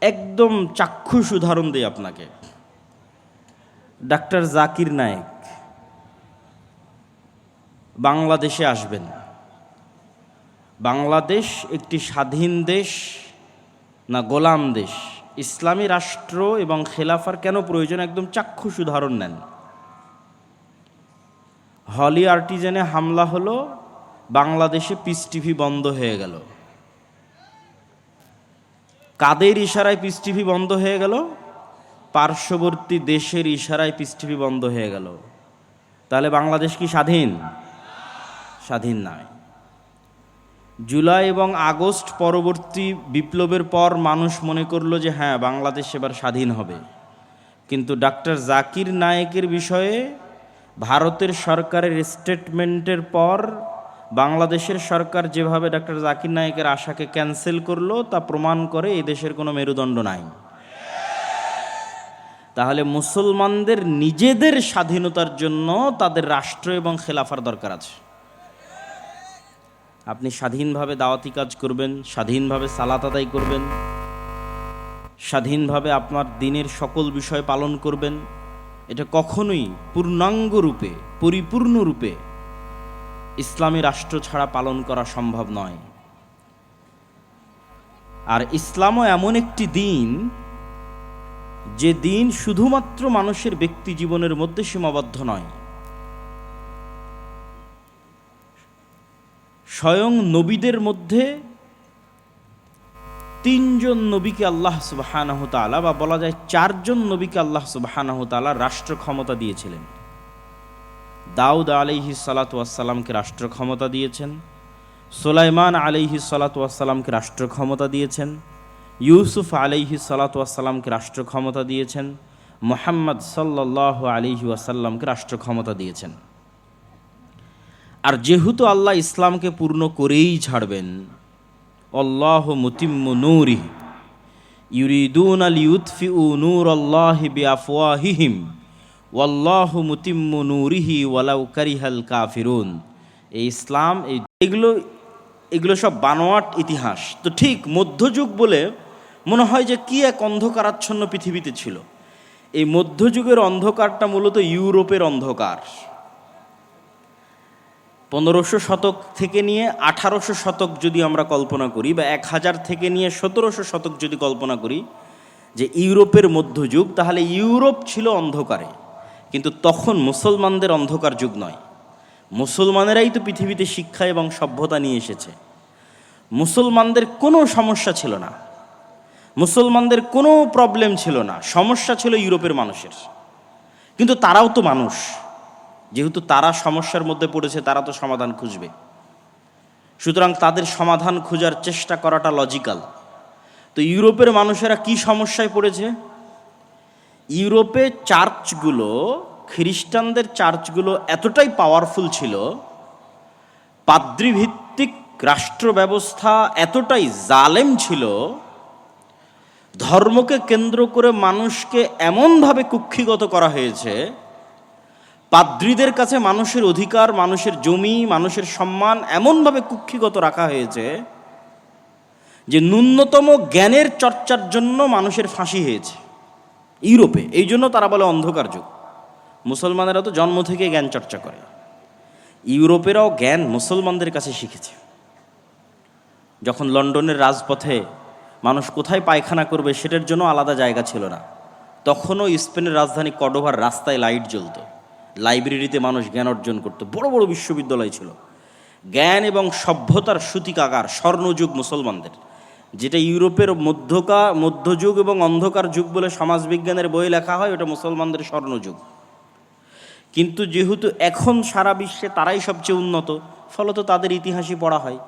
একদম চাক্ষুষ উদাহরণ দিই আপনাকে। ডাক্তার জাকির নায়েক বাংলাদেশে আসবেন। বাংলাদেশ একটি স্বাধীন দেশ না গোলাম দেশ? ইসলামী রাষ্ট্র এবং খেলাফার কেন প্রয়োজন? একদম চাক্ষুষ উদাহরণ নেন। হলি আর্টিজেনে হামলা হলো, বাংলাদেশে পিস টিভি বন্ধ হয়ে গেল। কাদের ইশারায় পিস টিভি বন্ধ হয়ে গেল? পার্শ্ববর্তী দেশের ইশারায় পিস টিভি বন্ধ হয়ে গেল। তাহলে বাংলাদেশ কি স্বাধীন? স্বাধীন নয়। জুলাই এবং আগস্ট পরবর্তী বিপ্লবের পর মানুষ মনে করল যে হ্যাঁ বাংলাদেশ এবার স্বাধীন হবে। কিন্তু ডাক্তার জাকির নায়েকের বিষয়ে ভারতের সরকারের স্টেটমেন্টের পর বাংলাদেশের সরকার যেভাবে ডাক্তার জাকির নায়েকের আশাকে ক্যান্সেল করল, তা প্রমাণ করে এই দেশের কোনো মেরুদণ্ড নাই। তাহলে মুসলমানদের নিজেদের স্বাধীনতার জন্য তাদের রাষ্ট্র এবং খেলাফার দরকার আছে। আপনি স্বাধীনভাবে দাওয়াতি কাজ করবেন, স্বাধীনভাবে সালাত আদায় করবেন, স্বাধীনভাবে আপনার দিনের সকল বিষয় পালন করবেন, এটা কখনোই পূর্ণাঙ্গ রূপে, পরিপূর্ণ রূপে ইসলামী রাষ্ট্র ছাড়া পালন করা সম্ভব নয়। আর ইসলামও এমন একটি দিন, যে দিন শুধুমাত্র মানুষের ব্যক্তি জীবনের মধ্যে সীমাবদ্ধ নয়। স্বয়ং নবীদের মধ্যে তিনজন নবীকে আল্লাহ সুবাহানাহ তালা বা বলা যায় চারজন নবীকে আল্লাহ সুবাহানাহ তালা রাষ্ট্র ক্ষমতা দিয়েছিলেন। দাউদ আলিহি সালাতামকে রাষ্ট্র ক্ষমতা দিয়েছেন, সোলাইমান আলিহি সালাতামকে রাষ্ট্র ক্ষমতা দিয়েছেন, ইউসুফ আলিহি সালাতামকে রাষ্ট্র ক্ষমতা দিয়েছেন, মোহাম্মদ সাল্লাহ আলিহি ওয়াসাল্লামকে রাষ্ট্র ক্ষমতা দিয়েছেন। আর যেহেতু আল্লাহ ইসলামকে পূর্ণ করেই ছাড়বেন অল্লাহ মুতিম্ম নূরি ইউরিদুন আল উ নূর আল্লাহ বিআফওয়াহিহিম। ওয়াল্লাহ মুতিম্ম নূরিহি ওয়ালাউ কারিহাল কাফিরুন। এই ইসলাম, এই এগুলো এগুলো সব বানোয়াট ইতিহাস। তো ঠিক মধ্যযুগ বলে মনে হয় যে কি এক অন্ধকারাচ্ছন্ন পৃথিবীতে ছিল। এই মধ্যযুগের অন্ধকারটা মূলত ইউরোপের অন্ধকার। পনেরোশো শতক থেকে নিয়ে আঠারোশো শতক যদি আমরা কল্পনা করি বা এক হাজার থেকে নিয়ে সতেরোশো শতক যদি কল্পনা করি যে ইউরোপের মধ্যযুগ, তাহলে ইউরোপ ছিল অন্ধকারে। কিন্তু তখন মুসলমানদের অন্ধকার যুগ নয়। মুসলমানেরাই তো পৃথিবীতে শিক্ষা এবং সভ্যতা নিয়ে এসেছে। মুসলমানদের কোনো সমস্যা ছিল না। মুসলমানদের কোনো প্রবলেম ছিল না। সমস্যা ছিল ইউরোপের মানুষের। কিন্তু তারাও তো মানুষ। যেহেতু তারা সমস্যার মধ্যে পড়েছে, তারা তো সমাধান খুঁজবে। সুতরাং তাদের সমাধান খোঁজার চেষ্টা করাটা লজিক্যাল তো ইউরোপের মানুষেরা কি সমস্যায় পড়েছে? ইউরোপে চার্চগুলো, খ্রিস্টানদের চার্চগুলো এতটাই পাওয়ারফুল ছিল, পাদ্রিভিত্তিক রাষ্ট্র ব্যবস্থা এতটাই জালেম ছিল, ধর্মকে কেন্দ্র করে মানুষকে এমনভাবে কুক্ষিগত করা হয়েছে, পাদ্রীদের কাছে মানুষের অধিকার, মানুষের জমি, মানুষের সম্মান এমনভাবে কুক্ষিগত রাখা হয়েছে, যে ন্যূনতম জ্ঞানের চর্চার জন্য মানুষের ফাঁসি হয়েছে। ইউরোপে, এই জন্য তারা বলে অন্ধকার যুগ। মুসলমানেরা তো জন্ম থেকে জ্ঞান চর্চা করে। ইউরোপেরাও জ্ঞান মুসলমানদের কাছে শিখেছে। যখন লন্ডনের রাজপথে মানুষ কোথায় পায়খানা করবে সেটার জন্য আলাদা জায়গা ছিল না, তখনও স্পেনের রাজধানী কডোভার রাস্তায় লাইট জ্বলতো। লাইব্রেরিতে মানুষ জ্ঞান অর্জন করতো। বড় বড় বিশ্ববিদ্যালয় ছিল। জ্ঞান এবং সভ্যতার সুতিকাগার, স্বর্ণযুগ মুসলমানদের। যেটা ইউরোপের মধ্যকা, মধ্যযুগ এবং অন্ধকার যুগ বলে সমাজবিজ্ঞানের বই লেখা হয়, ওটা মুসলমানদের স্বর্ণযুগ। কিন্তু যেহেতু এখন সারা বিশ্বে তারাই সবচেয়ে উন্নত, ফলত তাদের ইতিহাসই পড়া হয়।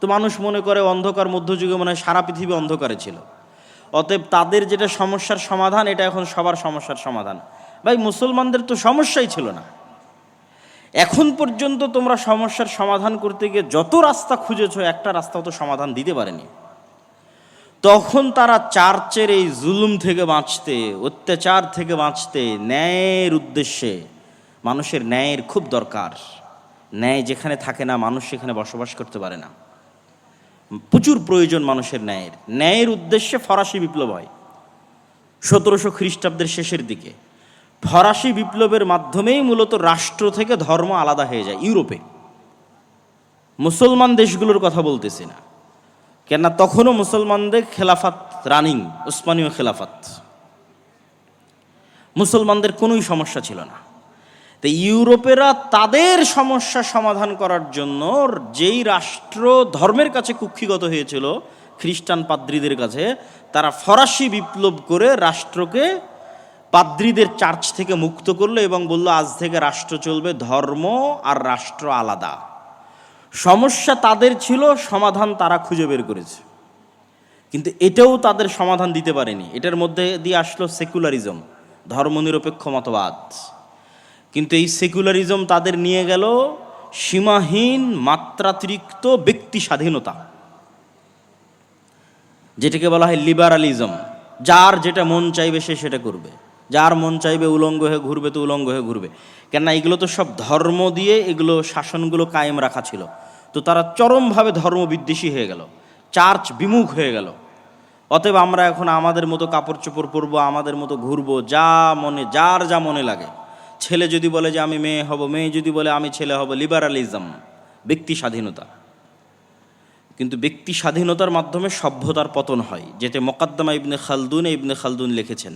তো মানুষ মনে করে অন্ধকার মধ্যযুগে মনে হয় সারা পৃথিবী অন্ধকারে ছিল। অতএব তাদের যেটা সমস্যার সমাধান, এটা এখন সবার সমস্যার সমাধান। ভাই, মুসলমানদের তো সমস্যাই ছিল না। এখন পর্যন্ত তোমরা সমস্যার সমাধান করতে গিয়ে যত রাস্তা খুঁজেছ, একটা রাস্তাও তো সমাধান দিতে পারেনি। তখন তারা চার্চের এই জুলুম থেকে বাঁচতে, অত্যাচার থেকে বাঁচতে ন্যায়ের উদ্দেশ্যে, মানুষের ন্যায়ের খুব দরকার। ন্যায় যেখানে থাকে না, মানুষ সেখানে বসবাস করতে পারে না। প্রচুর প্রয়োজন মানুষের ন্যায়ের। ন্যায়ের উদ্দেশ্যে ফরাসি বিপ্লব হয়। সতেরোশো খ্রিস্টাব্দের শেষের দিকে। ফরাসি বিপ্লবের মাধ্যমেই মূলত রাষ্ট্র থেকে ধর্ম আলাদা হয়ে যায়, ইউরোপে। মুসলমান দেশগুলোর কথা বলতেছি না। কেননা তখনও মুসলমানদের খেলাফাত রানিং, উসমানীয় খেলাফাত। মুসলমানদের কোনোই সমস্যা ছিল না। তো ইউরোপেরা তাদের সমস্যা সমাধান করার জন্য যেই রাষ্ট্র ধর্মের কাছে কুক্ষিগত হয়েছিল, খ্রিস্টান পাদ্রীদের কাছে, তারা ফরাসি বিপ্লব করে রাষ্ট্রকে পাদ্রীদের চার্চ থেকে মুক্ত করল এবং বলল, আজ থেকে রাষ্ট্র চলবে ধর্ম আর রাষ্ট্র আলাদা। সমস্যা তাদের ছিল, সমাধান তারা খুঁজে বের করেছে। কিন্তু এটাও তাদের সমাধান দিতে পারেনি। এটার মধ্যে দিয়ে আসলো সেকুলারিজম, ধর্মনিরপেক্ষ মতবাদ। কিন্তু এই সেকুলারিজম তাদের নিয়ে গেল সীমাহীন, মাত্রাতিরিক্ত ব্যক্তি স্বাধীনতা। যেটাকে বলা হয় লিবারালিজম, যার যেটা মন চাইবে সে সেটা করবে। যার মন চাইবে উলঙ্গ হয়ে ঘুরবে, তো উলঙ্গ হয়ে ঘুরবে। কেননা এগুলো তো সব ধর্ম দিয়ে এগুলো শাসনগুলো কায়েম রাখা ছিল। তো তারা চরমভাবে ধর্ম বিদ্বেষী হয়ে গেল, চার্চ বিমুখ হয়ে গেল। অতএব আমরা এখন আমাদের মতো কাপড় চোপড় পরবো, আমাদের মতো ঘুরবো, যা মনে, যার যা মনে লাগে। ছেলে যদি বলে যে আমি মেয়ে হব, মেয়ে যদি বলে আমি ছেলে হব, লিবারালিজম, ব্যক্তি স্বাধীনতা। কিন্তু ব্যক্তি স্বাধীনতার মাধ্যমে সভ্যতার পতন হয়, যেতে মোকাদ্দমা ইবনে খালদুন ইবনে খালদুন লিখেছেন।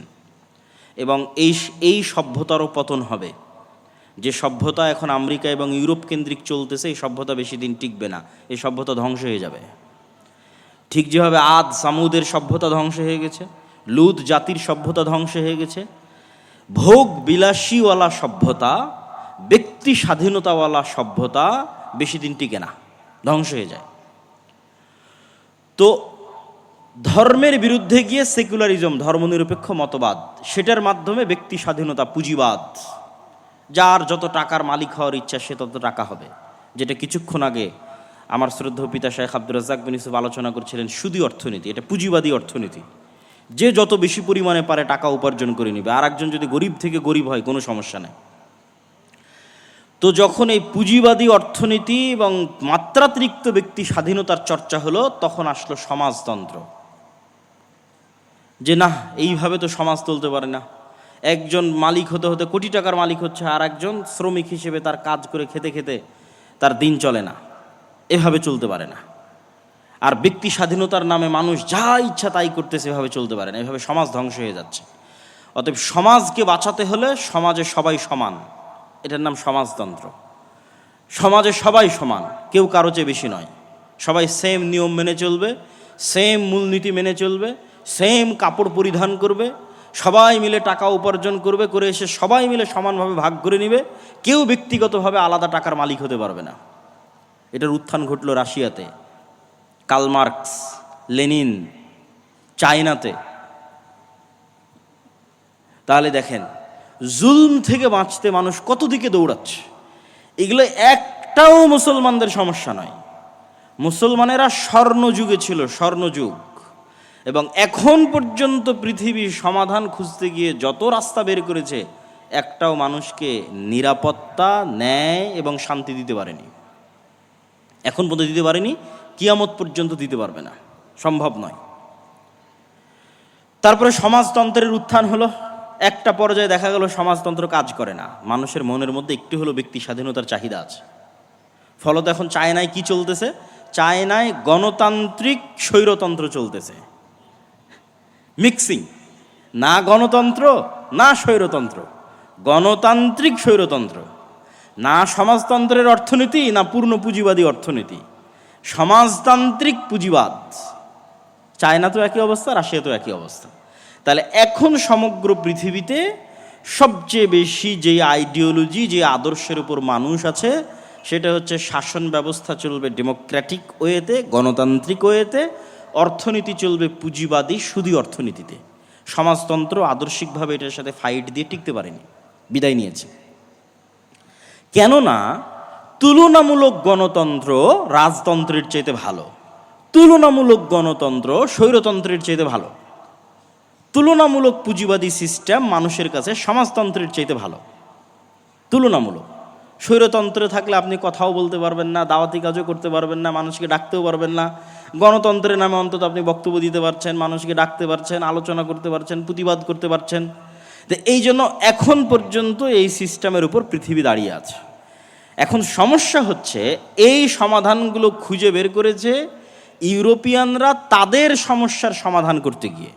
এবং এই এই সভ্যতারও পতন হবে। যে সভ্যতা এখন আমেরিকা এবং ইউরোপ কেন্দ্রিক চলতেছে, এই সভ্যতা বেশি দিন টিকবে না। এই সভ্যতা ধ্বংস হয়ে যাবে। ঠিক যেভাবে আদ, সামুদের সভ্যতা ধ্বংস হয়ে গেছে লুদ জাতির সভ্যতা ধ্বংস হয়ে গেছে, ভোগ বিলাসীওয়ালা সভ্যতা, ব্যক্তি স্বাধীনতাওয়ালা সভ্যতা বেশি দিন টিকে না, ধ্বংস হয়ে যায়। তো ধর্মের বিরুদ্ধে গিয়ে সেকুলারিজম, ধর্মনিরপেক্ষ মতবাদ, সেটার মাধ্যমে ব্যক্তি স্বাধীনতা পুঁজিবাদ। যার যত টাকার মালিক হওয়ার ইচ্ছা, সে তত টাকা হবে। যেটা কিছুক্ষণ আগে আমার শ্রদ্ধ পিতা শেখ আব্দুর রাজাক বিন ইউসুফ আলোচনা করছিলেন সুদী অর্থনীতি, এটা পুঁজিবাদী অর্থনীতি। যে যত বেশি পরিমাণে পারে টাকা উপার্জন করে নেবে, আর একজন যদি গরিব থেকে গরিব হয়, কোনো সমস্যা নেই। তো যখন এই পুঁজিবাদী অর্থনীতি এবং মাত্রাতিরিক্ত ব্যক্তি স্বাধীনতার চর্চা হলো, তখন আসলো সমাজতন্ত্র। যে না, এইভাবে তো সমাজ চলতে পারে না। একজন মালিক হতে হতে কোটি টাকার মালিক হচ্ছে আর একজন শ্রমিক হিসেবে তার কাজ করে খেতে খেতে তার দিন চলে না। এভাবে চলতে পারে না। আর ব্যক্তি স্বাধীনতার নামে মানুষ যা ইচ্ছা তাই করতেছে, এভাবে চলতে পারে না। এভাবে সমাজ ধ্বংস হয়ে যাচ্ছে। অতএব সমাজকে বাঁচাতে হলে সমাজে সবাই সমান। এটার নাম সমাজতন্ত্র। সমাজে সবাই সমান, কেউ কারও চেয়ে বেশি নয়। সবাই সেম নিয়ম মেনে চলবে সেম মূলনীতি মেনে চলবে সেম কাপড় পরিধান করবে, সবাই মিলে টাকা উপার্জন করবে, করে এসে সবাই মিলে সমানভাবে ভাগ করে নিবে, কেউ ব্যক্তিগতভাবে আলাদা টাকার মালিক হতে পারবে না। এটার উত্থান ঘটল রাশিয়াতে কালমার্কস লেনিন, চায়নাতে। তাহলে দেখেন, জুলম থেকে বাঁচতে মানুষ কত দিকে দৌড়াচ্ছে? এগুলো একটাও মুসলমানদের সমস্যা নয়। মুসলমানেরা স্বর্ণযুগে ছিল, স্বর্ণযুগ। এবং এখন পর্যন্ত পৃথিবী সমাধান খুঁজতে গিয়ে যত রাস্তা বের করেছে, একটাও মানুষকে নিরাপত্তা, ন্যায় এবং শান্তি দিতে পারেনি। এখন পর্যন্ত দিতে পারেনি, কিয়ামত পর্যন্ত দিতে পারবে না। সম্ভব নয়। তারপরে সমাজতন্ত্রের উত্থান হলো। একটা পর্যায়ে দেখা গেল, সমাজতন্ত্র কাজ করে না। মানুষের মনের মধ্যে একটু হলো ব্যক্তি স্বাধীনতার চাহিদা আছে। ফলত এখন চায়নায় কি চলতেছে? চায়নায় গণতান্ত্রিক স্বৈরতন্ত্র চলতেছে। মিক্সিং। না গণতন্ত্র, না স্বৈরতন্ত্র। গণতান্ত্রিক স্বৈরতন্ত্র। না সমাজতন্ত্রের অর্থনীতি, না পূর্ণ পুঁজিবাদী অর্থনীতি। সমাজতান্ত্রিক পুঁজিবাদ। চায়না তো একই অবস্থা, রাশিয়া তো একই অবস্থা। তাহলে এখন সমগ্র পৃথিবীতে সবচেয়ে বেশি যে আইডিওলজি যে আদর্শের উপর মানুষ আছে, সেটা হচ্ছে শাসন ব্যবস্থা চলবে ডেমোক্রেটিক ওয়েতে গণতান্ত্রিক ওয়েতে অর্থনীতি চলবে পুঁজিবাদী সুদী অর্থনীতিতে। সমাজতন্ত্র আদর্শিকভাবে এটার সাথে ফাইট দিয়ে টিকতে পারেনি। বিদায় নিয়েছে। কেননা, তুলনামূলক গণতন্ত্র রাজতন্ত্রের চাইতে ভালো। তুলনামূলক গণতন্ত্র স্বৈরতন্ত্রের চাইতে ভালো। তুলনামূলক পুঁজিবাদী সিস্টেম মানুষের কাছে সমাজতন্ত্রের চাইতে ভালো। তুলনামূলক। স্বৈরতন্ত্রে থাকলে আপনি কথাও বলতে পারবেন না, দাওয়াতি কাজও করতে পারবেন না, মানুষকে ডাকতেও পারবেন না। গণতন্ত্রের নামে অন্তত আপনি বক্তব্য দিতে পারছেন, মানুষকে ডাকতে পারছেন, আলোচনা করতে পারছেন, প্রতিবাদ করতে পারছেন। তো এই জন্য এখন পর্যন্ত এই সিস্টেমের উপর পৃথিবী দাঁড়িয়ে আছে। এখন সমস্যা হচ্ছে, এই সমাধানগুলো খুঁজে বের করেছে ইউরোপিয়ানরা তাদের সমস্যার সমাধান করতে গিয়ে।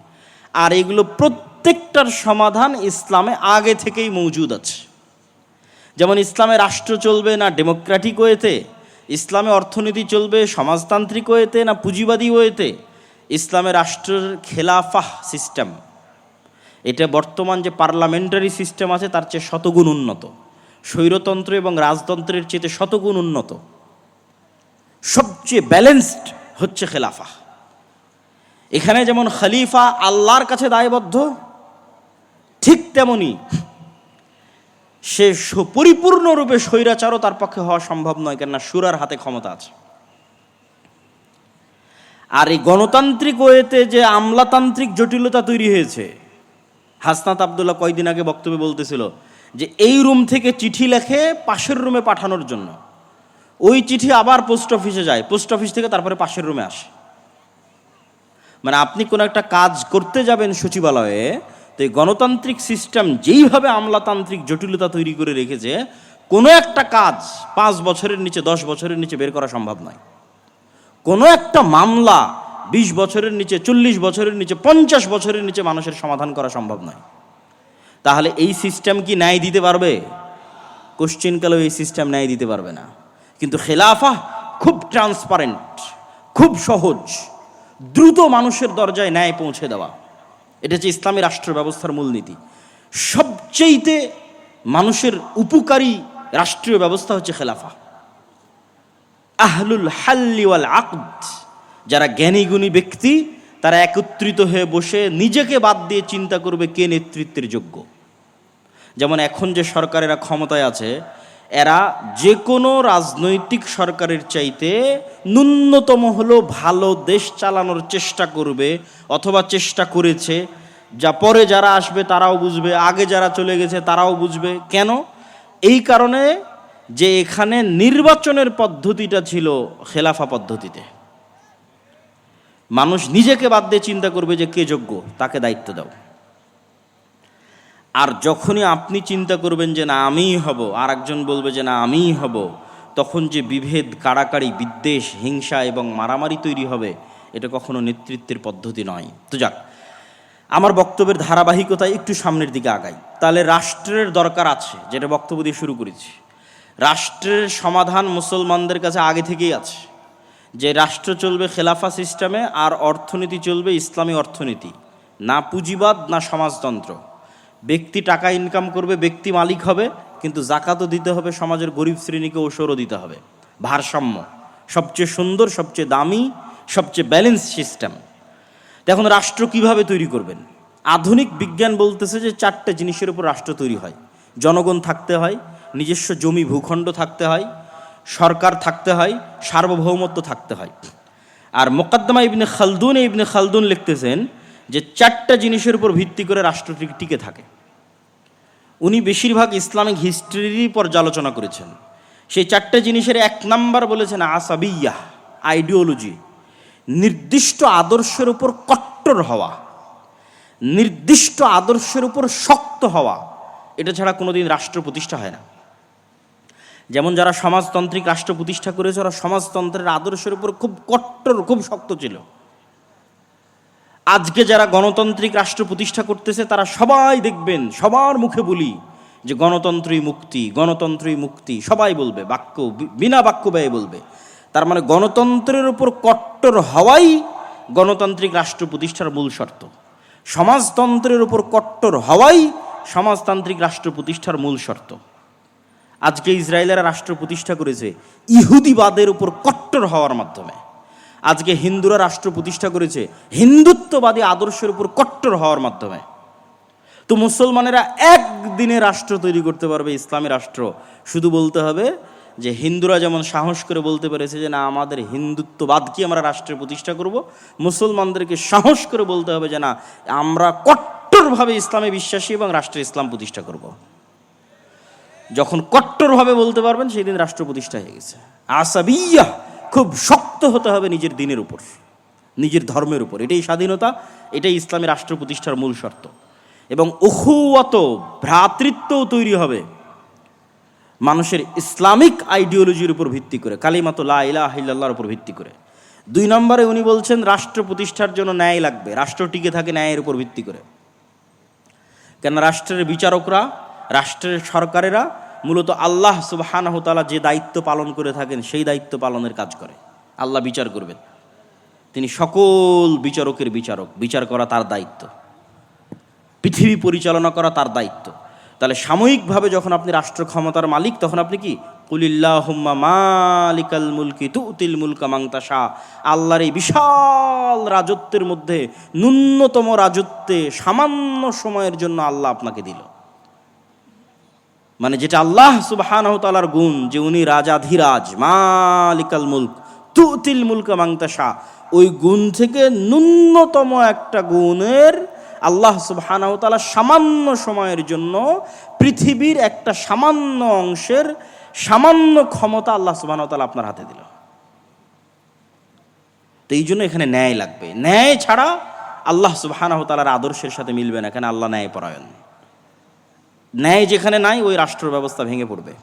আর এগুলো প্রত্যেকটার সমাধান ইসলামে আগে থেকেই মজুদ আছে। যেমন ইসলামে রাষ্ট্র চলবে না ডেমোক্রেটিক ওয়েতে ইসলামে অর্থনীতি চলবে, সমাজতান্ত্রিক ওয়েতে না পুঁজিবাদী ওয়েতে ইসলামে রাষ্ট্রের খেলাফাহ সিস্টেম এটা বর্তমান যে পার্লামেন্টারি সিস্টেম আছে, তার চেয়ে শতগুণ উন্নত। স্বৈরতন্ত্র এবং রাজতন্ত্রের চেয়ে শতগুণ উন্নত। সবচেয়ে ব্যালেন্সড হচ্ছে খেলাফা এখানে যেমন খলিফা আল্লাহর কাছে দায়বদ্ধ, ঠিক তেমনি সে পরিপূর্ণরূপে স্বৈরাচারও তার পক্ষে হওয়া সম্ভব নয়, কেননা সুরার হাতে ক্ষমতা আছে। আর এই গণতান্ত্রিক ওয়েতে যে আমলাতান্ত্রিক জটিলতা তৈরি হয়েছে, হাসনাত আবদুল্লাহ কয়দিন আগে বক্তব্যে বলতেছিল যে এই রুম থেকে চিঠি লেখে পাশের রুমে পাঠানোর জন্য। ওই চিঠি আবার পোস্ট অফিসে যায়, পোস্ট অফিস থেকে তারপরে পাশের রুমে আসে। মানে আপনি কোনো একটা কাজ করতে যাবেন সচিবালয়ে তো এই গণতান্ত্রিক সিস্টেম যেইভাবে আমলাতান্ত্রিক জটিলতা তৈরি করে রেখেছে, কোনো একটা কাজ পাঁচ বছরের নিচে, দশ বছরের নিচে বের করা সম্ভব নয়। কোনো একটা মামলা বিশ বছরের নিচে, চল্লিশ বছরের নিচে, পঞ্চাশ বছরের নিচে মানুষের সমাধান করা সম্ভব নয়। তাহলে এই সিস্টেম কি ন্যায় দিতে পারবে? কোশ্চেনকালেও এই সিস্টেম ন্যায় দিতে পারবে না। কিন্তু খেলাফা খুব ট্রান্সপারেন্ট খুব সহজ, দ্রুত মানুষের দরজায় ন্যায় পৌঁছে দেওয়া। এটা হচ্ছে ইসলামী রাষ্ট্র ব্যবস্থার মূলনীতি। সবচেয়েতে মানুষের উপকারী রাষ্ট্রীয় ব্যবস্থা হচ্ছে খেলাফা। আহলুল হাল্লি ওয়াল আকদ, যারা জ্ঞানী গুণী ব্যক্তি, তারা একত্রিত হয়ে বসে নিজেকে বাদ দিয়ে চিন্তা করবে কে নেতৃত্বের যোগ্য। যেমন এখন যে সরকারেরা ক্ষমতায় আছে এরা যে কোনো রাজনৈতিক সরকারের চাইতে ন্যূনতম হলো ভালো দেশ চালানোর চেষ্টা করবে অথবা চেষ্টা করেছে। যা পরে যারা আসবে তারাও বুঝবে, আগে যারা চলে গেছে তারাও বুঝবে। কেন? এই কারণে যে এখানে নির্বাচনের পদ্ধতিটা ছিল খেলাফা পদ্ধতিতে। মানুষ নিজেকে বাদ দিয়ে চিন্তা করবে যে কে যোগ্য, তাকে দায়িত্ব দাও। আর যখনই আপনি চিন্তা করবেন যে না, আমিই হব আর একজন বলবে যে না, আমিই হব, তখন যে বিভেদ, কাড়াকাড়ি, বিদ্বেষ, হিংসা এবং মারামারি তৈরি হবে, এটা কখনো নেতৃত্বের পদ্ধতি নয়। তো যাক, আমার বক্তব্যের ধারাবাহিকতায় একটু সামনের দিকে আগাই। তাহলে রাষ্ট্রের দরকার আছে, যেটা বক্তব্য দিয়ে শুরু করেছি। রাষ্ট্রের সমাধান মুসলমানদের কাছে আগে থেকেই আছে। যে রাষ্ট্র চলবে খেলাফা সিস্টেমে আর অর্থনীতি চলবে ইসলামী অর্থনীতি, না পুঁজিবাদ, না সমাজতন্ত্র। ব্যক্তি টাকা ইনকাম করবে, ব্যক্তি মালিক হবে, কিন্তু জাকাতও দিতে হবে, সমাজের গরিব শ্রেণীকে ওসরও দিতে হবে। ভারসাম্য, সবচেয়ে সুন্দর, সবচেয়ে দামি, সবচেয়ে ব্যালেন্স সিস্টেম এখন রাষ্ট্র কীভাবে তৈরি করবেন? আধুনিক বিজ্ঞান বলতেছে যে চারটে জিনিসের উপর রাষ্ট্র তৈরি হয়। জনগণ থাকতে হয়, নিজস্ব জমি ভূখণ্ড থাকতে হয়, সরকার থাকতে হয়, সার্বভৌমত্ব থাকতে হয়। আর মোকদ্দমা ইবনে খালদুন ইবনে খালদুন লিখতেছেন যে চারটা জিনিসের উপর ভিত্তি করে রাষ্ট্রটি টিকে থাকে। উনি বেশিরভাগ ইসলামিক হিস্ট্রিরই পর্যালোচনা করেছেন। সেই চারটে জিনিসের এক নাম্বার বলেছেন আসাবিয়া, আইডিওলজি, নির্দিষ্ট আদর্শের উপর কট্টর হওয়া, নির্দিষ্ট আদর্শের উপর শক্ত হওয়া, এটা ছাড়া কোনোদিন রাষ্ট্র প্রতিষ্ঠা হয় না। যেমন যারা সমাজতান্ত্রিক রাষ্ট্র প্রতিষ্ঠা করেছে, ওরা সমাজতন্ত্রের আদর্শের উপর খুব কট্টর, খুব শক্ত ছিল। আজকে যারা গণতান্ত্রিক রাষ্ট্র প্রতিষ্ঠা করতেছে, তারা সবাই দেখবেন, সবার মুখে বলি যে গণতন্ত্রই মুক্তি গণতন্ত্রই মুক্তি, সবাই বলবে, বাক্য বিনা বাক্য ব্যয়ে বলবে। তার মানে গণতন্ত্রের উপর কট্টর হওয়াই গণতান্ত্রিক রাষ্ট্র প্রতিষ্ঠার মূল শর্ত। সমাজতন্ত্রের উপর কট্টর হওয়াই সমাজতান্ত্রিক রাষ্ট্র প্রতিষ্ঠার মূল শর্ত। আজকে ইসরায়েলেরা রাষ্ট্র প্রতিষ্ঠা করেছে, ইহুদিবাদের উপর কট্টর হওয়ার মাধ্যমে। আজকে হিন্দুরা রাষ্ট্র প্রতিষ্ঠা করেছে, হিন্দুত্ববাদী আদর্শের উপর কট্টর হওয়ার মাধ্যমে। তো মুসলমানেরা একদিনে রাষ্ট্র তৈরি করতে পারবে, ইসলামী রাষ্ট্র। শুধু বলতে হবে যে হিন্দুরা যেমন সাহস করে বলতে পেরেছে যে না, আমাদের হিন্দুত্ববাদকে আমরা রাষ্ট্রে প্রতিষ্ঠা করব, মুসলমানদেরকে সাহস করে বলতে হবে যে না, আমরা কট্টরভাবে ইসলামে বিশ্বাসী এবং রাষ্ট্রে ইসলাম প্রতিষ্ঠা করব। যখন কট্টরভাবে বলতে পারবেন, সেই দিন রাষ্ট্র প্রতিষ্ঠা হয়ে গেছে। আসাবিয়া! খুব শক্ত হতে হবে নিজের দিনের উপর, নিজের ধর্মের উপর। এটাই স্বাধীনতা, এটাই ইসলামী রাষ্ট্র প্রতিষ্ঠার মূল শর্ত। এবং উহুয়াত ভ্রাতৃত্বও তৈরি হবে মানুষের ইসলামিক আইডিওলজির উপর ভিত্তি করে, কালিমাত লা ইলাহা উপর ভিত্তি করে। দুই নম্বরে উনি বলছেন, রাষ্ট্র প্রতিষ্ঠার জন্য ন্যায় লাগবে, রাষ্ট্র টিকে থাকে ন্যায়ের উপর ভিত্তি করে। কেন রাষ্ট্রের বিচারকরা, রাষ্ট্রের সরকারেরা মূলত আল্লাহ সুবহানাহু তাআলা যে দায়িত্ব পালন করে থাকেন, সেই দায়িত্ব পালনের কাজ করে। আল্লাহ বিচার করবেন। তিনি সকল বিচারকের বিচারক। বিচার করা তার দায়িত্ব। পৃথিবী পরিচালনা করা তার দায়িত্ব। তাহলে সাময়িকভাবে যখন আপনি রাষ্ট্র ক্ষমতার মালিক, তখন আপনি কি? কুলিল্লাহুম্মা মালিকাল মুলকি তুতিল মুলকা মাংতাসা আল্লাহর এই বিশাল রাজত্বের মধ্যে ন্যূনতম রাজত্বে সামান্য সময়ের জন্য আল্লাহ আপনাকে দিল। মানে যেটা আল্লাহ সুবহানাহু তাআলার গুণ, যে উনি রাজাধিরাজ মালিকাল মুলক, তুতিল মুলকা মাংতাসা ওই গুণ থেকে ন্যূনতম একটা গুণের আল্লাহ সুবহানাহু তাআলা সামান্য সময়ের জন্য পৃথিবীর একটা সামান্য অংশের সামান্য ক্ষমতা আল্লাহ সুবহানাহু তাআলা আপনার হাতে দিল। তো এই জন্য এখানে ন্যায় লাগবে। ন্যায় ছাড়া আল্লাহ সুবহানাহু তাআলার আদর্শের সাথে মিলবে না, এখানে আল্লাহ ন্যায় পরায়ণ ন্যায় যেখানে নাই, ওই রাষ্ট্র ব্যবস্থা ভেঙে পড়বে।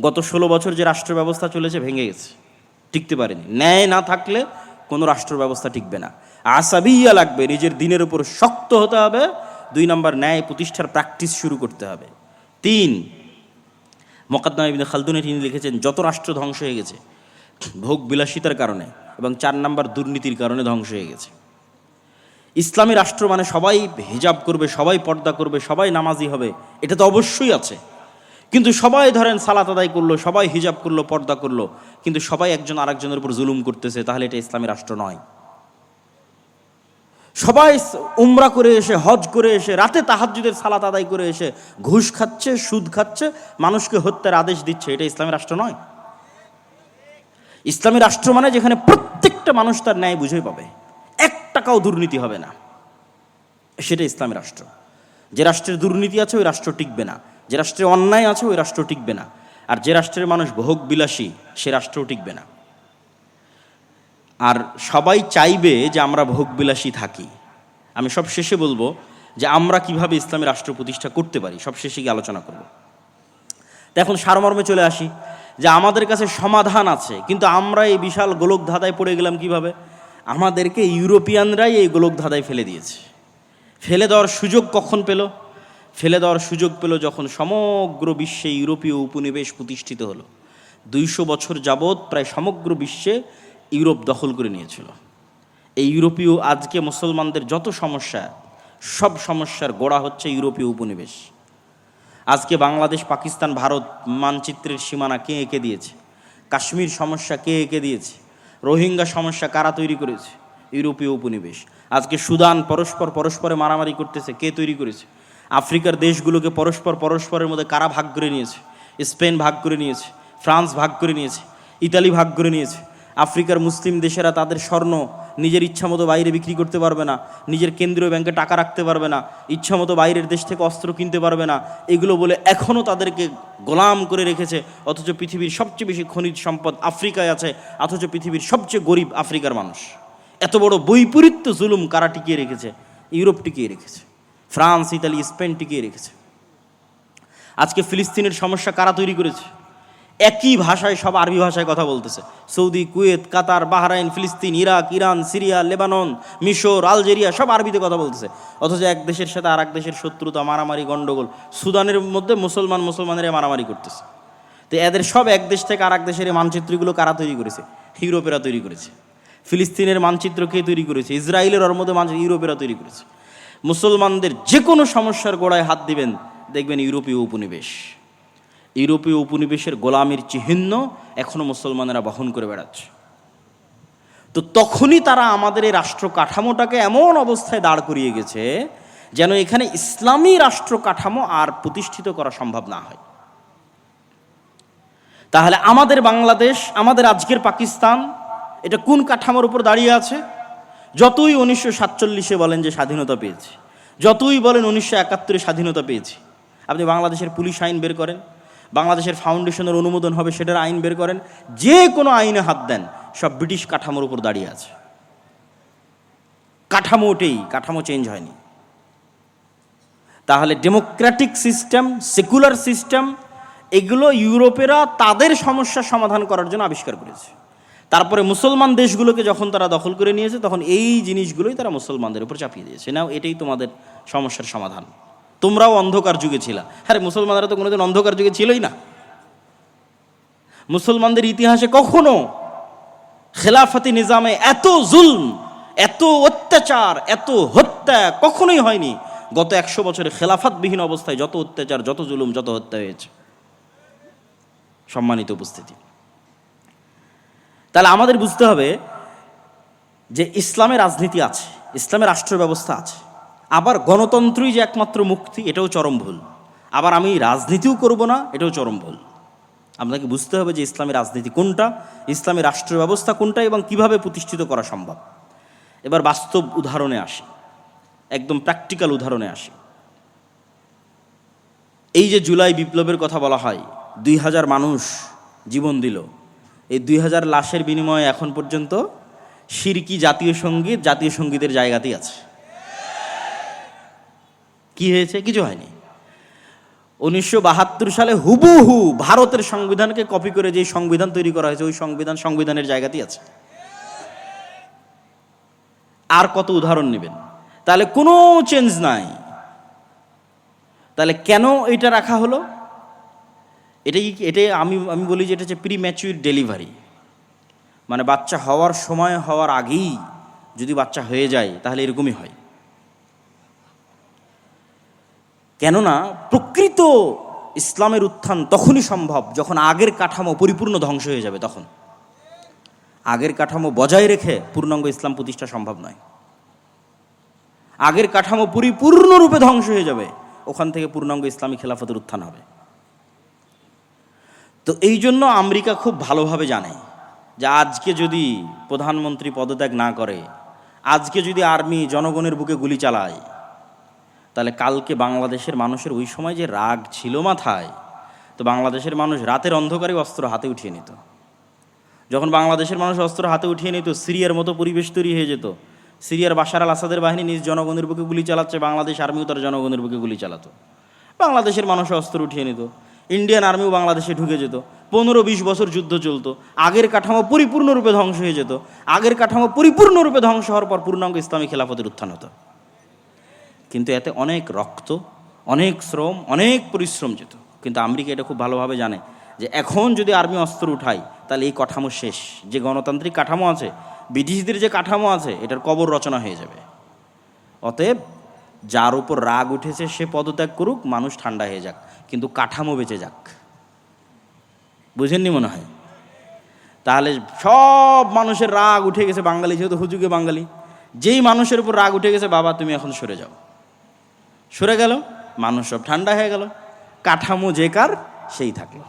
গত ষোলো বছর যে রাষ্ট্র ব্যবস্থা চলেছে, ভেঙে গেছে। টিকতে পারেনি। ন্যায় না থাকলে কোনো রাষ্ট্র ব্যবস্থা টিকবে না। আসাবিয়া লাগবে, নিজের দিনের উপর শক্ত হতে হবে। দুই নম্বর, ন্যায় প্রতিষ্ঠার প্র্যাকটিস শুরু করতে হবে। তিন, মকাদ্দমা ইবিন খালদুনে তিনি লিখেছেন, যত রাষ্ট্র ধ্বংস হয়ে গেছে, ভোগ বিলাসিতার কারণে এবং চার নাম্বার, দুর্নীতির কারণে ধ্বংস হয়ে গেছে। ইসলামী রাষ্ট্র মানে সবাই হিজাব করবে, সবাই পর্দা করবে, সবাই নামাজি হবে, এটা তো অবশ্যই আছে। কিন্তু সবাই ধরেন সালাত আদায় করল, সবাই হিজাব করল, পর্দা করল, কিন্তু সবাই একজন আরেকজনের উপর জুলুম করতেছে, তাহলে এটা ইসলামী রাষ্ট্র নয়। সবাই উমরা করে এসে, হজ করে এসে, রাতে তাহাজ্জুদের সালাত আদায় করে এসে, ঘুষ খাচ্ছে, সুদ খাচ্ছে, মানুষকে হত্যার আদেশ দিচ্ছে, এটা ইসলামী রাষ্ট্র নয়। ইসলামী রাষ্ট্র মানে যেখানে প্রত্যেকটা মানুষ তার ন্যায় বুঝে পাবে। টাকাও দুর্নীতি হবে না। সেটা ইসলামী রাষ্ট্র। যে রাষ্ট্রের দুর্নীতি আছে, ওই রাষ্ট্র টিকবে না। যে রাষ্ট্রে অন্যায় আছে, ওই রাষ্ট্র টিকবে না। আর যে রাষ্ট্রের মানুষ ভোগ বিলাসী সে রাষ্ট্রও টিকবে না। আর সবাই চাইবে যে আমরা ভোগ বিলাসী থাকি। আমি সব শেষে বলব যে আমরা কীভাবে ইসলামী রাষ্ট্র প্রতিষ্ঠা করতে পারি সব শেষে গিয়ে আলোচনা করব। তো এখন সারমর্মে চলে আসি যে আমাদের কাছে সমাধান আছে, কিন্তু আমরা এই বিশাল গোলক ধাঁধায় পড়ে গেলাম কীভাবে? আমাদেরকে ইউরোপিয়ানরাই এই গোলক ধাঁধায় ফেলে দিয়েছে। ফেলে দেওয়ার সুযোগ কখন পেল? ফেলে দেওয়ার সুযোগ পেল যখন সমগ্র বিশ্বে ইউরোপীয় উপনিবেশ প্রতিষ্ঠিত হলো। দুইশো বছর যাবৎ প্রায় সমগ্র বিশ্বে ইউরোপ দখল করে নিয়েছিল। এই ইউরোপীয় আজকে মুসলমানদের যত সমস্যা, সব সমস্যার গোড়া হচ্ছে ইউরোপীয় উপনিবেশ। আজকে বাংলাদেশ, পাকিস্তান, ভারত মানচিত্রের সীমানা কে এঁকে দিয়েছে? কাশ্মীর সমস্যা কে এঁকে দিয়েছে? রোহিঙ্গা সমস্যা কারা তৈরি করেছে? ইউরোপীয় উপনিবেশ। আজকে সুদান পরস্পর পরস্পরে মারামারি করতেছে, কে তৈরি করেছে? আফ্রিকার দেশগুলোকে পরস্পর পরস্পরের মধ্যে কারা ভাগ করে নিয়েছে? স্পেন ভাগ করে নিয়েছে, ফ্রান্স ভাগ করে নিয়েছে, ইতালি ভাগ করে নিয়েছে। আফ্রিকার মুসলিম দেশেরা তাদের স্বর্ণ নিজের ইচ্ছামতো বাইরে বিক্রি করতে পারবে না, নিজের কেন্দ্রীয় ব্যাংকে টাকা রাখতে পারবে না ইচ্ছামতো বাইরের দেশ থেকে অস্ত্র কিনতে পারবে না, এগুলো বলে এখনও তাদেরকে গোলাম করে রেখেছে, অথচ পৃথিবীর সবচেয়ে বেশি খনিজ সম্পদ আফ্রিকায় আছে, অথচ পৃথিবীর সবচেয়ে গরিব আফ্রিকার মানুষ। এত বড় বৈপরীত্য জুলুম কারা টিকিয়ে রেখেছে? ইউরোপ টিকিয়ে রেখেছে, ফ্রান্স, ইতালি, স্পেন টিকিয়ে রেখেছে। আজকে ফিলিস্তিনের সমস্যা কারা তৈরি করেছে? একই ভাষায় সব আরবি ভাষায় কথা বলতেছে। সৌদি, কুয়েত, কাতার, বাহরাইন, ফিলিস্তিন, ইরাক, ইরান, সিরিয়া, লেবানন, মিশর, আলজেরিয়া, সব আরবিতে কথা বলতেছে। অথচ এক দেশের সাথে আর এক দেশের শত্রুতা, মারামারি গণ্ডগোল সুদানের মধ্যে মুসলমান মুসলমানের মারামারি করতেছে। তো এদের সব এক দেশ থেকে আর এক দেশের মানচিত্রগুলো কারা তৈরি করেছে? ইউরোপেরা তৈরি করেছে। ফিলিস্তিনের মানচিত্র কে তৈরি করেছে? ইসরায়েলের ওর মধ্যে মানচিত্র ইউরোপেরা তৈরি করেছে। মুসলমানদের যে কোনো সমস্যার গোড়ায় হাত দিবেন, দেখবেন ইউরোপীয় উপনিবেশ। ইউরোপীয় উপনিবেশের গোলামির চিহ্ন এখনও মুসলমানেরা বহন করে বেড়াচ্ছে। তো তখনই তারা আমাদের এই রাষ্ট্র কাঠামোটাকে এমন অবস্থায় দাঁড় করিয়ে গেছে যেন এখানে ইসলামী রাষ্ট্র কাঠামো আর প্রতিষ্ঠিত করা সম্ভব না হয়। তাহলে আমাদের বাংলাদেশ, আমাদের আজকের পাকিস্তান, এটা কোন কাঠামোর উপর দাঁড়িয়ে আছে? যতই উনিশশো সাতচল্লিশে বলেন যে স্বাধীনতা পেয়েছে, যতই বলেন উনিশশো একাত্তরে স্বাধীনতা পেয়েছি, আপনি বাংলাদেশের পুলিশ আইন বের করেন বাংলাদেশের ফাউন্ডেশনের অনুমোদন হবে, সেটার আইন বের করেন। যে কোনো আইনে হাত দেন, সব ব্রিটিশ কাঠামোর উপর দাঁড়িয়ে আছে। কাঠামো ওটেই কাঠামো চেঞ্জ হয়নি। তাহলে ডেমোক্রেটিক সিস্টেম সেকুলার সিস্টেম এগুলো ইউরোপেরা তাদের সমস্যার সমাধান করার জন্য আবিষ্কার করেছে। তারপরে মুসলমান দেশগুলোকে যখন তারা দখল করে নিয়েছে, তখন এই জিনিসগুলোই তারা মুসলমানদের উপর চাপিয়ে দিয়েছে। নাও এটাই তোমাদের সমস্যার সমাধান। তোমরাও অন্ধকার যুগে ছিলা। আরে, মুসলমানরা তো কোনোদিন অন্ধকার যুগে ছিলই না। মুসলমানদের ইতিহাসে কখনো খেলাফতি নিজামে এত জুলম, এত অত্যাচার, এত হত্যা কখনোই হয়নি। গত একশো বছরে খেলাফতবিহীন অবস্থায় যত অত্যাচার, যত জুলুম, যত হত্যা হয়েছে। সম্মানিত উপস্থিতি। তাহলে আমাদের বুঝতে হবে যে ইসলামের রাজনীতি আছে ইসলামের রাষ্ট্র ব্যবস্থা আছে। আবার গণতন্ত্রই যে একমাত্র মুক্তি, এটাও চরম ভুল। আবার আমি রাজনীতিও করব না, এটাও চরম ভুল। আপনাকে বুঝতে হবে যে ইসলামের রাজনীতি কোনটা, ইসলামী রাষ্ট্র ব্যবস্থা কোনটা এবং কীভাবে প্রতিষ্ঠিত করা সম্ভব। এবার বাস্তব উদাহরণে আসি, একদম প্র্যাকটিক্যাল উদাহরণে আসি। এই যে জুলাই বিপ্লবের কথা বলা হয়, দুই হাজার মানুষ জীবন দিল। এই দুই হাজার লাশের বিনিময়ে এখন পর্যন্ত সিরকি জাতীয় সংগীত জাতীয় সঙ্গীতের জায়গাতেই আছে। কি হয়েছে? কিছু হয়নি। উনিশশো বাহাত্তর সালে হুবহু ভারতের সংবিধানকে কপি করে যে সংবিধান তৈরি করা হয়েছে, ওই সংবিধান সংবিধানের জায়গাতেই আছে। আর কত উদাহরণ নেবেন? তাহলে কোনো চেঞ্জ নাই। তাহলে কেন এটা রাখা হলো? এটাই এটাই আমি আমি বলি যে এটা হচ্ছে প্রি ম্যাচুর ডেলিভারি মানে বাচ্চা হওয়ার সময় হওয়ার আগেই যদি বাচ্চা হয়ে যায়, তাহলে এরকমই হয়। কেননা প্রকৃত ইসলামের উত্থান তখনই সম্ভব যখন আগের কাঠামো পরিপূর্ণ ধ্বংস হয়ে যাবে তখন। আগের কাঠামো বজায় রেখে পূর্ণাঙ্গ ইসলাম প্রতিষ্ঠা সম্ভব নয়। আগের কাঠামো পরিপূর্ণরূপে ধ্বংস হয়ে যাবে, ওখান থেকে পূর্ণাঙ্গ ইসলামী খেলাফতের উত্থান হবে। তো এই জন্য আমেরিকা খুব ভালোভাবে জানে যে আজকে যদি প্রধানমন্ত্রী পদত্যাগ না করে, আজকে যদি আর্মি জনগণের বুকে গুলি চালায় তাহলে কালকে বাংলাদেশের মানুষের ওই সময় যে রাগ ছিল মাথায়, তো বাংলাদেশের মানুষ রাতের অন্ধকারে অস্ত্র হাতে উঠিয়ে নিত। যখন বাংলাদেশের মানুষ অস্ত্র হাতে উঠিয়ে নিত, সিরিয়ার মতো পরিবেশ তৈরি হয়ে যেত। সিরিয়ার বাশার আল আসাদের বাহিনী নিজ জনগণের বুকে গুলি চালাচ্ছে, বাংলাদেশ আর্মিও তার জনগণের বুকে গুলি চালাতো। বাংলাদেশের মানুষ অস্ত্র উঠিয়ে নিত। ইন্ডিয়ান আর্মিও বাংলাদেশে ঢুকে যেত। পনেরো বিশ বছর যুদ্ধ চলতো। আগের কাঠামো পরিপূর্ণরূপে ধ্বংস হয়ে যেত। আগের কাঠামো পরিপূর্ণরূপে ধ্বংস হওয়ার পর পূর্ণাঙ্গ ইসলামী খেলাফতের উত্থান হতো। কিন্তু এতে অনেক রক্ত, অনেক শ্রম, অনেক পরিশ্রম যেত। কিন্তু আমেরিকা এটা খুব ভালোভাবে জানে যে এখন যদি আর্মি অস্ত্র উঠাই, তাহলে এই কাঠামো শেষ। যে গণতান্ত্রিক কাঠামো আছে, ব্রিটিশদের যে কাঠামো আছে, এটার কবর রচনা হয়ে যাবে। অতএব যার উপর রাগ উঠেছে, সে পদত্যাগ করুক, মানুষ ঠান্ডা হয়ে যাক, কিন্তু কাঠামো বেঁচে যাক। বুঝেননি মনে হয়? তাহলে সব মানুষের রাগ উঠে গেছে বাঙালি, যেহেতু হুজুগে বাঙালি। যেই মানুষের উপর রাগ উঠে গেছে, বাবা তুমি এখন সরে যাও। সরে গেল, মানুষ সব ঠান্ডা হয়ে গেল, কাঠামো যে কার সেই থাকল।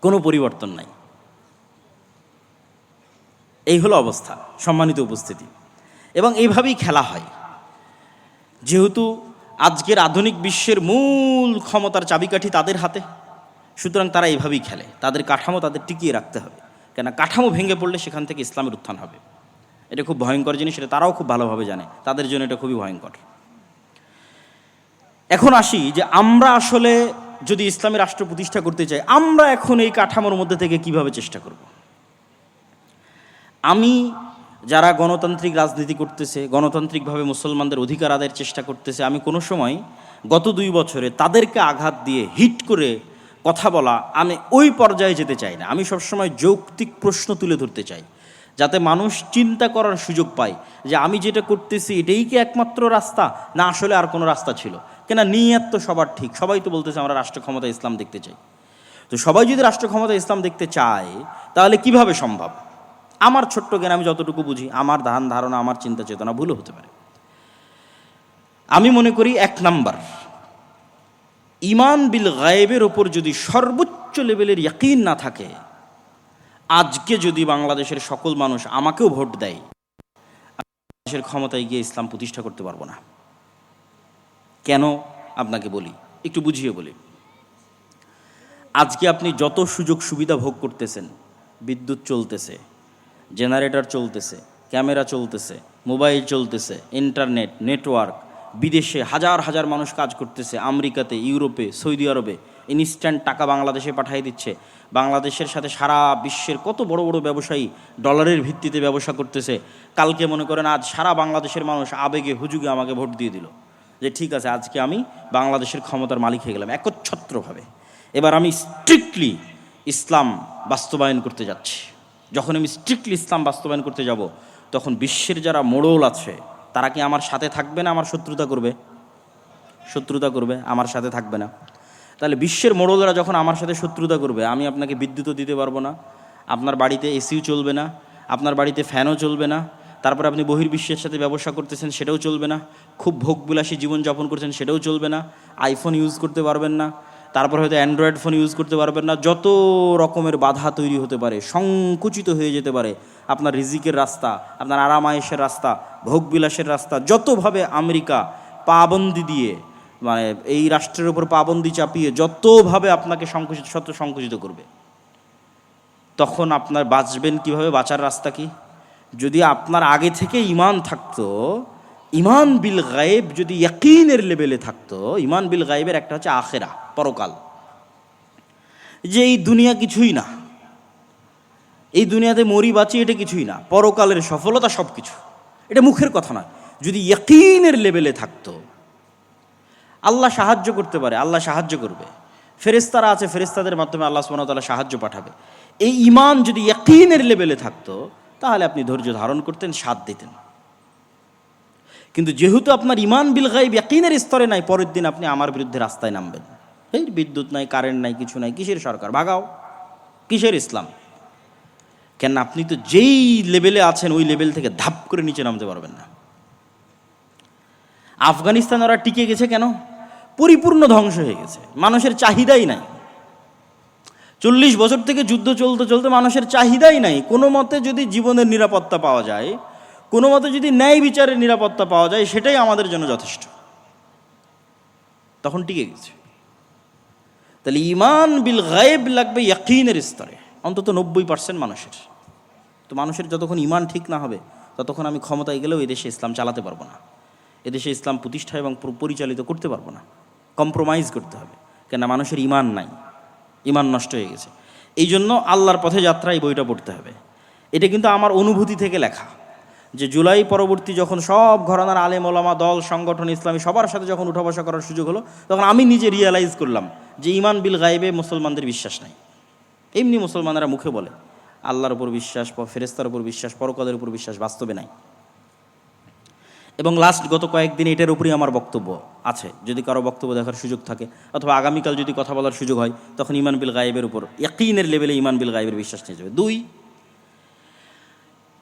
কোনো পরিবর্তন নাই। এই হলো অবস্থা, সম্মানিত উপস্থিতি। এবং এইভাবেই খেলা হয়। যেহেতু আজকের আধুনিক বিশ্বের মূল ক্ষমতার চাবিকাঠি তাদের হাতে, সুতরাং তারা এইভাবেই খেলে। তাদের কাঠামো তাদের টিকিয়ে রাখতে হবে। কেন কাঠামো ভেঙে পড়লে সেখান থেকে ইসলামের উত্থান হবে। এটা খুব ভয়ঙ্কর জিনিস, এটা তারাও খুব ভালোভাবে জানে। তাদের জন্য এটা খুবই ভয়ঙ্কর। এখন আসি যে আমরা আসলে যদি ইসলামী রাষ্ট্র প্রতিষ্ঠা করতে চাই, আমরা এখন এই কাঠামোর মধ্যে থেকে কীভাবে চেষ্টা করব? আমি যারা গণতান্ত্রিক রাজনীতি করতেছে, গণতান্ত্রিকভাবে মুসলমানদের অধিকার আদায়ের চেষ্টা করতেছে, আমি কোনো সময় গত দুই বছরে তাদেরকে আঘাত দিয়ে হিট করে কথা বলা আমি ওই পর্যায়ে যেতে চাই না। আমি সবসময় যৌক্তিক প্রশ্ন তুলে ধরতে চাই, যাতে মানুষ চিন্তা করার সুযোগ পায় যে আমি যেটা করতেছি এটাই কি একমাত্র রাস্তা? না, আসলে আর কোনো রাস্তা ছিল। কেন নিয়ত তো সবার ঠিক। সবাই তো বলতেছে, আমরা রাষ্ট্র ক্ষমতা ইসলাম দেখতে চাই। তো সবাই যদি রাষ্ট্র ক্ষমতা ইসলাম দেখতে চায়, তাহলে কীভাবে সম্ভব? আমার ছোট্ট জ্ঞান, আমি যতটুকু বুঝি, আমার ধান ধারণা, আমার চিন্তা চেতনা ভুলও হতে পারে। আমি মনে করি এক নাম্বার, ইমান বিল গায়েবের ওপর যদি সর্বোচ্চ লেভেলের ইয়াকিন না থাকে, আজকে যদি বাংলাদেশের সকল মানুষ আমাকেও ভোট দেয় দেশের ক্ষমতায় গিয়ে ইসলাম প্রতিষ্ঠা করতে পারব না। কেন আপনাকে বলি? একটু বুঝিয়ে বলি। আজকে আপনি যত সুযোগ সুবিধা ভোগ করতেছেন, বিদ্যুৎ চলতেছে, জেনারেটর চলতেছে, ক্যামেরা চলতেছে, মোবাইল চলতেছে, ইন্টারনেট, নেটওয়ার্ক, বিদেশে হাজার হাজার মানুষ কাজ করতেছে, আমেরিকাতে, ইউরোপে, সৌদি আরবে ইনস্ট্যান্ট টাকা বাংলাদেশে পাঠিয়ে দিচ্ছে, বাংলাদেশের সাথে সারা বিশ্বের কত বড় বড় ব্যবসায়ী ডলারের ভিত্তিতে ব্যবসা করতেছে, কালকে মনে করেন আজ সারা বাংলাদেশের মানুষ আবেগে, হুজুগে আমাকে ভোট দিয়ে দিল। যে ঠিক আছে, আজকে আমি বাংলাদেশের ক্ষমতার মালিক হয়ে গেলাম, একচ্ছত্রভাবে। এবার আমি স্ট্রিক্টলি ইসলাম বাস্তবায়ন করতে যাচ্ছি। যখন আমি স্ট্রিক্টলি ইসলাম বাস্তবায়ন করতে যাব, তখন বিশ্বের যারা মোড়ল আছে, তারা কি আমার সাথে থাকবে না, আমার শত্রুতা করবে? শত্রুতা করবে, আমার সাথে থাকবে না। তাহলে বিশ্বের মোড়লরা যখন আমার সাথে শত্রুতা করবে, আমি আপনাকে বিদ্যুৎও দিতে পারব না, আপনার বাড়িতে এসিও চলবে না, আপনার বাড়িতে ফ্যানও চলবে না তারপর আপনি বহির্বিশ্বের সাথে ব্যবসা করতেছেন, সেটাও চলবে না। খুব ভোগবিলাসী জীবনযাপন করছেন, সেটাও চলবে না। আইফোন ইউজ করতে পারবেন না। তারপর হয়তো অ্যান্ড্রয়েড ফোন ইউজ করতে পারবেন না। যত রকমের বাধা তৈরি হতে পারে, সংকুচিত হয়ে যেতে পারে, আপনার রিজিকের রাস্তা, আপনার আরামায়েশের রাস্তা, ভোগবিলাসের রাস্তা, যতভাবে আমেরিকা পাবন্দি দিয়ে মানে এই রাষ্ট্রের উপর পাবন্দি চাপিয়ে যতভাবে আপনাকে সংকুচিত শত সংকুচিত করবে, তখন আপনার বাঁচবেন কীভাবে? বাঁচার রাস্তা কি? যদি আপনার আগে থেকে ইমান থাকতো, ইমান বিল গায়েব যদি ইয়াকিনের লেভেলে থাকতো, ইমান বিল গায়েবের একটা হচ্ছে আখেরা, পরকাল। যে এই দুনিয়া কিছুই না, এই দুনিয়াতে মরি বাঁচি এটা কিছুই না, পরকালের সফলতা সব কিছু এটা মুখের কথা না যদি ইয়াকিনের লেভেলে থাকতো, আল্লাহ সাহায্য করতে পারে, আল্লাহ সাহায্য করবে। ফেরেস্তারা আছে ফেরেস্তাদের মাধ্যমে আল্লাহ সুবহানাহু সাহায্য পাঠাবে। এই ইমান যদি ইয়াকিনের লেভেলে থাকতো তাহলে আপনি ধৈর্য ধারণ করতেন, সাথ দিতেন। কিন্তু যেহেতু আপনার ইমান বিল গাইব ইয়াকিনের স্তরে নাই, পরের দিন আপনি আমার বিরুদ্ধে রাস্তায় নামবেন। এই বিদ্যুৎ নাই, কারেন্ট নাই, কিছু নাই, কিসের সরকার? ভাগাও। কিসের ইসলাম? কেন আপনি তো যেই লেভেলে আছেন, ওই লেভেল থেকে ধাপ করে নিচে নামতে পারবেন না। আফগানিস্তান ওরা টিকে গেছে কেন? পরিপূর্ণ ধ্বংস হয়ে গেছে। মানুষের চাহিদাই নাই। চল্লিশ বছর থেকে যুদ্ধ চলতে চলতে মানুষের চাহিদাই নাই। কোনো মতে যদি জীবনের নিরাপত্তা পাওয়া যায়, কোনো মতে যদি ন্যায় বিচারের নিরাপত্তা পাওয়া যায়, সেটাই আমাদের জন্য যথেষ্ট। তখন টিকে গেছে। তাহলে ইমান বিল গায়েব লাগবে ইয়াকিনের স্তরে। অন্তত নব্বই পার্সেন্ট মানুষের। তো মানুষের যতক্ষণ ইমান ঠিক না হবে, ততক্ষণ আমি ক্ষমতায় গেলেও এদেশে ইসলাম চালাতে পারব না। এদেশে ইসলাম প্রতিষ্ঠা এবং পরিচালিত করতে পারব না। কম্প্রোমাইজ করতে হবে। কেন মানুষের ইমান নাই। ইমান নষ্ট হয়ে গেছে। এই জন্য আল্লাহর পথে যাত্রা এই বইটা পড়তে হবে। এটা কিন্তু আমার অনুভূতি থেকে লেখা। যে জুলাই পরবর্তী যখন সব ঘরানার আলেম, ওলামা, দল, সংগঠন, ইসলামী সবার সাথে যখন উঠা বসা করার সুযোগ হলো, তখন আমি নিজে রিয়েলাইজ করলাম যে ইমান বিল গায়েবে মুসলমানদের বিশ্বাস নাই। এমনি মুসলমানেরা মুখে বলে, আল্লাহর উপর বিশ্বাস ফেরেস্তার উপর বিশ্বাস, পরকালের উপর বিশ্বাস বাস্তবে নাই। এবং লাস্ট গত কয়েকদিন এটার উপরেই আমার বক্তব্য আছে। যদি কারও বক্তব্য দেখার সুযোগ থাকে, অথবা আগামীকাল যদি কথা বলার সুযোগ হয়, তখন ইমান বিল গায়েবের উপর, ইয়াকিনের লেভেলে ইমান বিল গায়েবের বিশ্বাস নিয়ে যাবে। দুই,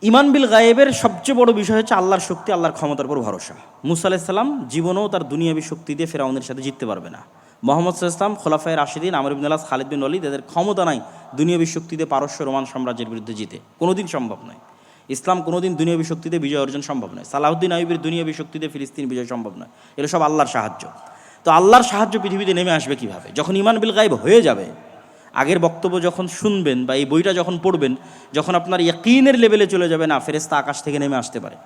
ইমান বিল গায়েবের সবচেয়ে বড় বিষয় হচ্ছে আল্লাহর শক্তি, আল্লাহর ক্ষমতার উপর ভরসা। মুসা আলাইসাল্লাম জীবনেও তার দুনিয়াবী শক্তি দিয়ে ফেরাউনের সাথে জিততে পারবে না। মোহাম্মদ সাল্লাম খোলাফায় রাশিদিন, আমর ইবনুল আলাস, খালিদ বিন অলিদ এদের ক্ষমতা নাই দুনিয়াবী শক্তিতে পারস্য, রোমান সাম্রাজ্যের বিরুদ্ধে জিতে। কোনোদিন সম্ভব নয়। ইসলাম কোনোদিন দুনিয়াবী শক্তিতে বিজয় অর্জন সম্ভব নয়। সালাউদ্দিন আইবের দুনিয়াবী শক্তিতে ফিলিস্তিন বিজয় সম্ভব নয়। এগুলো সব আল্লাহর সাহায্য। তো আল্লাহর সাহায্য পৃথিবীতে নেমে আসবে কীভাবে? যখন ইমান বিল গায়েব হয়ে যাবে, আগের বক্তব্য যখন শুনবেন বা এই বইটা যখন পড়বেন, যখন আপনার ইয়াকিনের লেভেলে চলে যাবে, না ফেরেস্তা আকাশ থেকে নেমে আসতে পারে।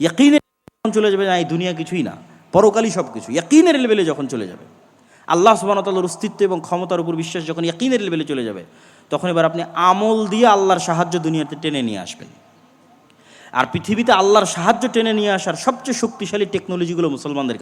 ইয়াকিনের যখন চলে যাবে, না, এই দুনিয়া কিছুই না। পরকালই সব কিছু ইয়াকিনের লেভেলে যখন চলে যাবে, আল্লাহ সুবাহতাল্লার অস্তিত্ব এবং ক্ষমতার উপর বিশ্বাস যখন ইয়াকিনের লেভেলে চলে যাবে, তখন এবার আপনি আমল দিয়ে আল্লাহর সাহায্য দুনিয়াতে টেনে নিয়ে আসবেন। আর পৃথিবীতে আল্লাহর সাহায্য টেনে নিয়ে আসার সবচেয়ে শক্তিশালী টেকনোলজিগুলো মুসলমানদের